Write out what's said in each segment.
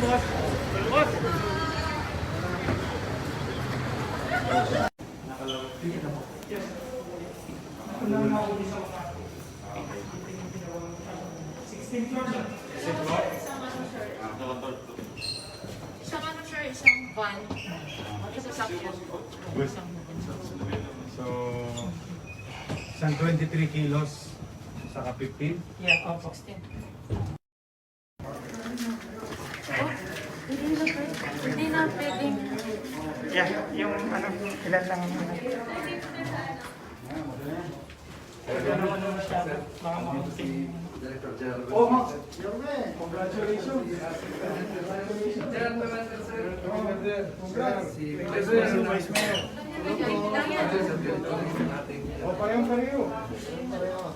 boss. Boss. Yes. Ako lang mauli sa mga 16 floor na. 16 floor? Isang ano, sir? Isang ano, sir? Isang van. Isa sa So, isang 23 kilos, saka 15? Yeah, oh, 16. Yeah, yung ano, ilan lang ang ano. Oh, ma. Congratulations. Congrats. Oh, parehong-pareho.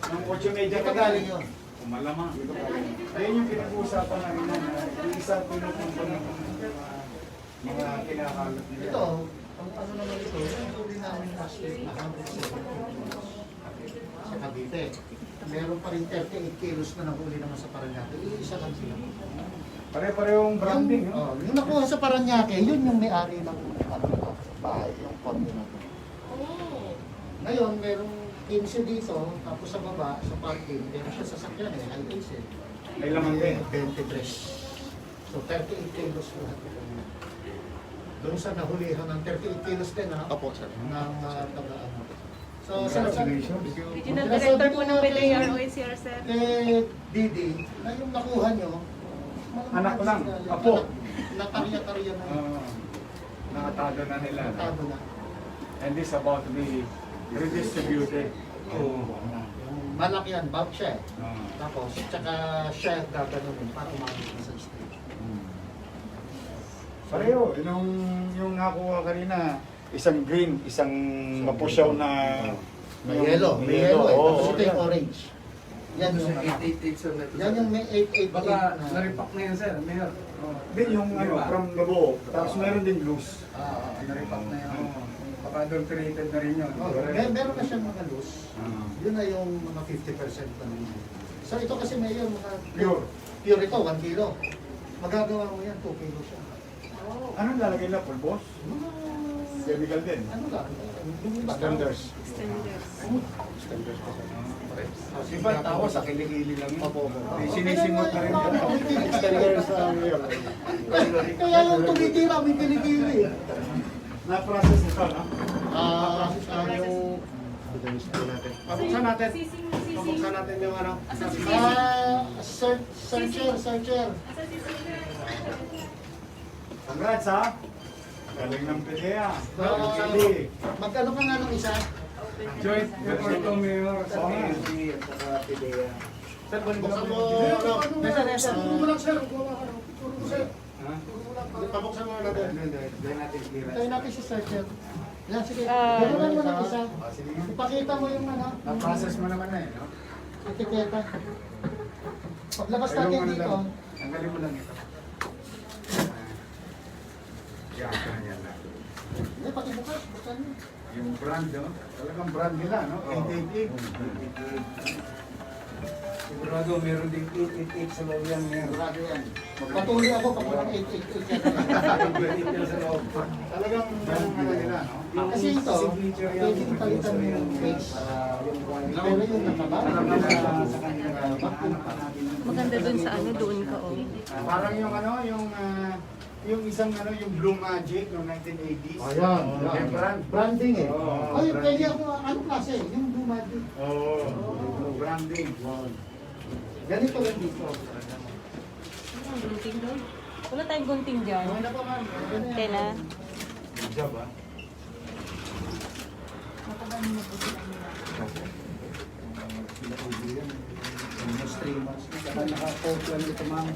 Ang 8 media ka galing yun. Malamang. Ayun yung pinag-uusapan namin na yung isa pinupunta ng mga kinakalat nila. Ito, ang ano naman ito, yung huli namin last week na 170 sa Cavite. Meron pa rin 38 kilos na nahuli naman sa Paranaque. Iisa lang sila. Pare-parehong branding. Yung, no? oh, yung nakuha sa Paranaque, yun yung may-ari ng ano, bahay, yung condo na to. Oh. Ngayon, merong 15 dito, tapos sa baba, sa parking, meron siya sasakyan eh, high base eh. May laman din. 23. So 38 kilos lahat. Doon sa nahulihan ng 38 kilos din ha? Opo, sir. Ng uh, taga ano. So, sir, sir, Congratulations. Regional Director po ng PLAR OACR, sir. eh, Didi, na yung nakuha nyo, Anak ko lang, apo. Nakarya-karya na yun. Ah, nakatado na nila. no? Tabo na. And this about to be redistributed. Oh. Yung malaki yan, siya eh. Ah. Tapos, tsaka siya gaganunin para umabot na sa. Pareho, yung, yung nakuha kanina, isang green, isang mapusyaw na... May yellow, may yellow eh. Oo, Tapos ito yan. yung orange. Yan yung ano. 888 sir. Yan yung may 888 Baka na. naripak na yan sir, Mayor. Oh. Din yung ano, from Gabo, tapos meron din loose. Ah, naripak na yan. Baka adulterated na rin yun. Oh, mer meron na siyang mga loose. Ah. Yun na yung mga 50% na yun. So ito kasi mayor, mga Pure. Pure ito, 1 kilo. Magagawa mo yan, 2 kilo siya. Oh. Anong lalagay na? Pulbos? Mga, Chemical din. ano lang, iba. Standards. Extenders. Standards pa siya. Di ba tawa sa kilikili lang yun? Opo, opo. Di sinisimot na rin yun. Standards sa mayor. Kaya yung tumitira, may kiligili. Na-process ito, no? Ah, ah, yung... Pabuksan natin. Pabuksan natin yung ano. Ah, search, searcher, searcher. Congrats ha! Galing ng. Ah, Actually, Magkano ka nga ng isa? Joint effort to Mayor sa Oo. PDEA. Sir, balik Buksan mo, mo. ano? Nasa, nasa. Ha? Pabuksan mo Hindi, natin. hindi. Hindi natin. Tayo natin si searcher. Yan, sige. Ah. Gano'n mo ng isa. ah. Ipakita mo yung ano, Na-process mo naman na eh, no? etiketa. Paglabas natin mo na dito, lang. Tanggalin mo lang ito. Yan, yan lang. hindi, pati bukas, buksan mo. Yung brand, no? Talagang brand nila, no? 888. Sigurado, meron din 888 sa loob yan. Sigurado yan. Patuloy ako pag walang 888 yan. sa loob. Talagang brand nila nila, no? Kasi ito, Signature yan. pwede kong palitan mo yung face. Pero Alam na sa kanya. Maganda dun sa ano, doon ka oh. Parang yung ano, yung ah, yung isang ano, yung Blue Magic noong 1980s. Ayan, Oh, yung brand. Branding eh. Oo, Ay, branding. pwede ako, ano klase? Yung dumadi. Oo, oh, branding. Ganito lang dito. Ang gunting doon. Wala tayong gunting dyan. Na po ma'am. Okay na yan. Tela. Good job, ah. Matagal mo po sila nila. Almost three months. Saka naka-coat lang dito ma'am.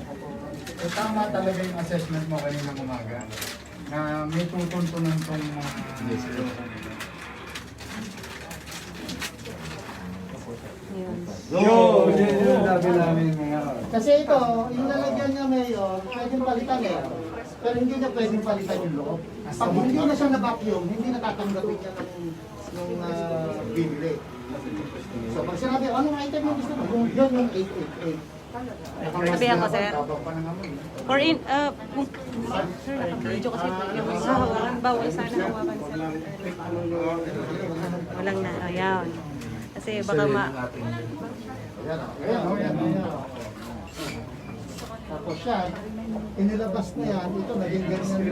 Eh, tama talaga yung assessment mo kanina umaga na may tutuntunan tong mga Yun. Yo! Yun, yun, sabi namin mga Kasi ito, yung lalagyan niya mayor, pwedeng palitan eh. Pero hindi niya pwedeng palitan yung loob. Pag hindi na siya na-vacuum, hindi natatanggapin niya ng, ng uh, bibili. So pag sinabi, anong item yung gusto mo? Yung, yun yung 888. Sabi ako, sir. For in, uh, kung, sir, naka-video kasi. Yung sa hawakan, bawal sana hawakan sa Walang na, ayan. Kasi baka ma... Ayan, o. Ayan, o. Ayan, o. Ayan, o. Tapos yan, inilabas na yan, ito naging ganyan.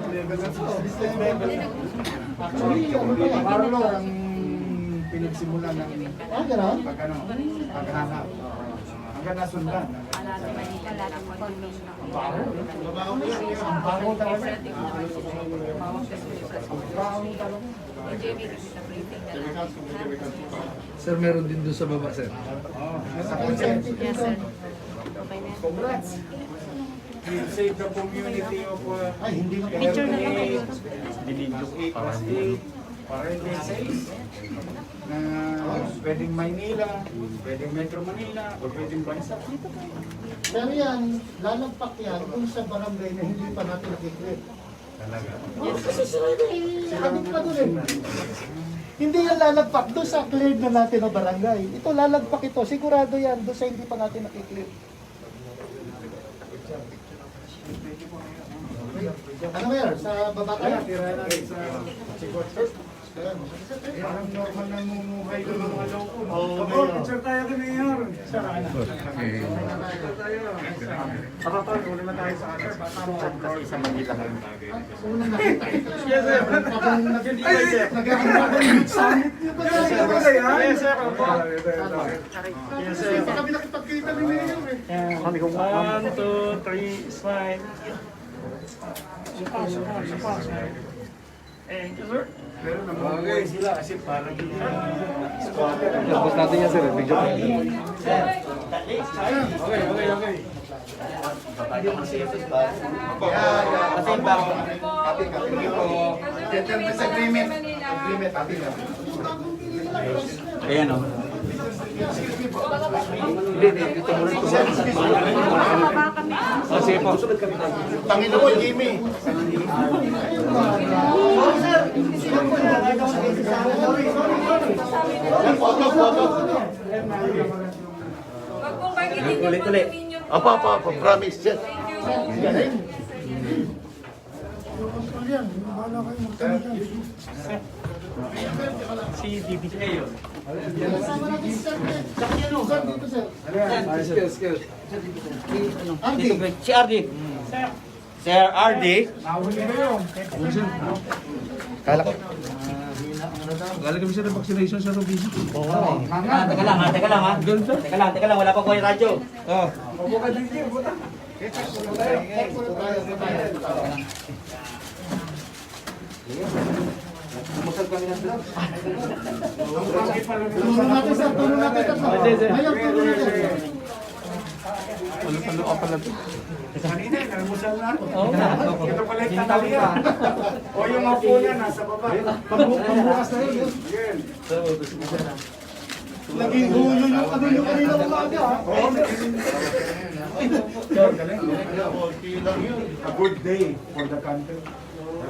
Actually, ano pa yan? Ang pinagsimulan ng Ah, gano'n? pag ano, paghanap. Hanggang nasundan. Ang bago talaga. Ang bago talaga. Sir, meron din doon sa baba, sir. Oh, nasa Yes, sir. Okay na. Congrats. You save the community of uh, Ay, hindi na Picture na lang kayo. Dinindok 8 plus 8 para hindi safe na pwedeng Maynila, pwedeng Metro Manila, o pwedeng bansa. Pero yan, lalagpak yan kung sa barangay na hindi pa natin nakiklip. Talaga. Yes, kasi sila yung habit pa doon eh. Hindi yan lalagpak doon sa cleared na natin na barangay. Ito lalagpak ito, sigurado yan doon sa hindi pa natin nakiklip. Ano mayor, sa baba tayo? tira natin sa Chikot. Parang normal na mumuhay doon ng mga loko. Oo, Mayor. picture tayo kay Mayor. Saan? Picture tayo. Tol, uli na tayo sa akin. Sa Manila. Unang nakita ito. Yes, sir. Habang nag- nag-aaral yung summit niyo ba? Yes, sir. Yes, sir. Yes, sir. Pa kami nakipagkita ni Mayor. One, two, three, slide. Sapa, sapa, sapa. Thank you, sir. Pero namumuhay sila kasi parang squatter. Tapos natin yan, sir. Video ko. Okay, okay, okay. Gentleman's agreement. Agreement. Ayan o. Panginoon, Jimmy. Photo, photo. Wag pong banggitin yung condominium po. Apa, apa, apa, promise. Thank you. Si DBJ yun. Kasama natin si Sir. Sir, dito, sir. Skills, skills. Andy. Si RD. Sir RD. Nahuli kayo. Galing kami sa vaccination sa Rubisi. Ah, teka lang ha, teka lang ha. Teka lang, teka lang, wala pa ko yung radyo. Oh. Mabuo ka din kayo, buta. Tulungan natin, sir. Tulungan natin. Mayor, tulungan natin. Palo-palo ka pala to. Kanina, nalmusal na. Ito pala yung tanghalian. O yung hapunan, nasa baba. Pambukas na yun. Yan. Naging hulo yung ano yung kanina umaga? Oo, galing. A good day for the country.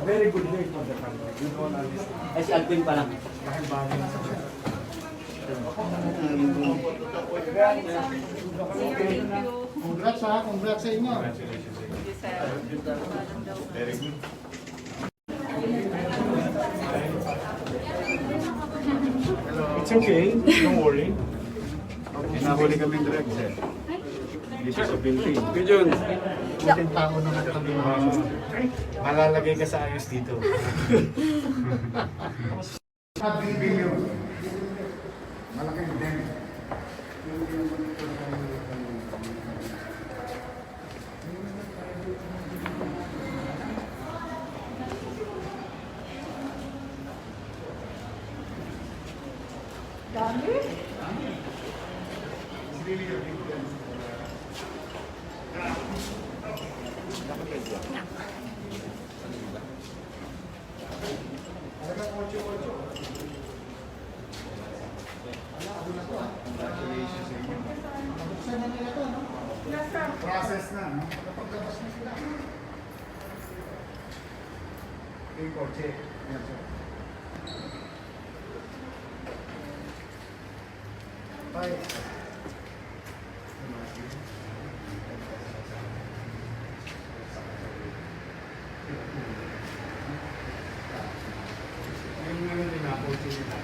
Very good day for the country. With all honesty. Ay, si Alvin pa lang. Dahil bagay na sa Congrats, ha? Congrats sa inyo. It's okay. Don't worry. Nahuli kami drugs eh. This is a building. Good yun. Buting tao naman kami. Malalagay ka sa ayos dito. Sabi billion. na, no? Napaglabas na sila. Yung kotse. Yan, sir. Bye. Ayun nga yung.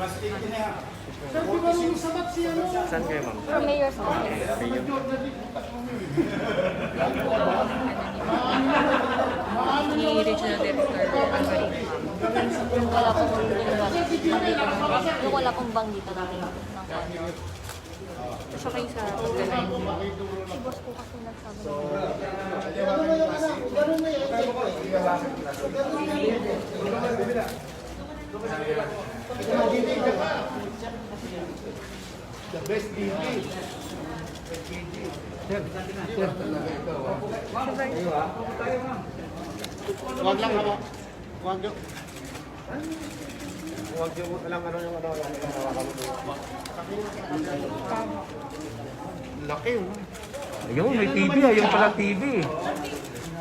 plastic din yan. Saan kayo ma'am? From Mayor's Office. Ni Regional Director Alvarez. Yung wala banggito Yung wala pong banggito natin ng kanya. Siya kayo sa Si boss po kasi nagsabi na The best DP. Huwag lang hawak. Huwag yung... Huwag yung lang ano yung ano yung hawakan mo. Laki oh. Ayun, may TV. Ayun pala TV.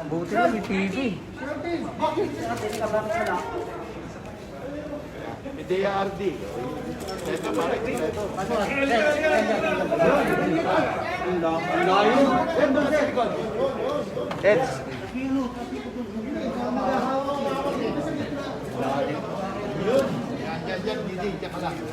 Buti na may TV. DRD. Ito pare. Ito. Eds. Yan, yan, yan. Didi, diyan ka lang. Yan,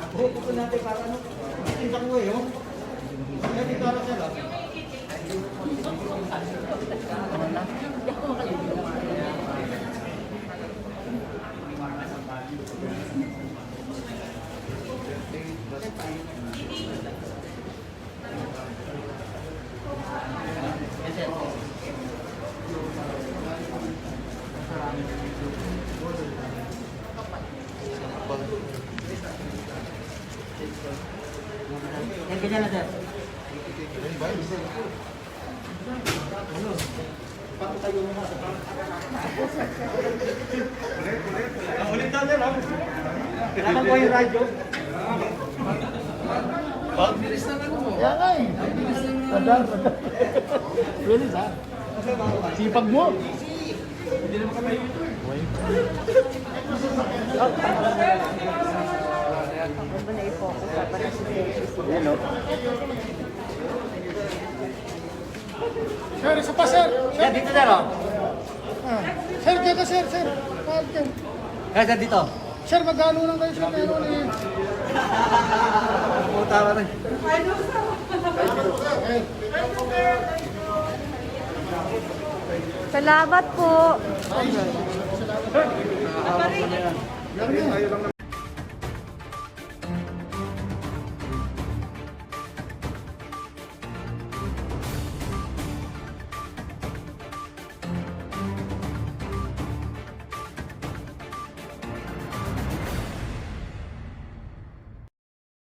ganyan na sir. Kailangan ko yung radyo. Yan nga eh. Tandaan, tandaan. Bilis ha. Sipag mo. Sir, isa pa sir. Yan, dito sir oh. Ah. Sir, dito sir, sir. Parking. Kaya sir dito. Sir, magkano lang kayo sa meron eh. Puta ka rin. Salamat po. Ayaw lang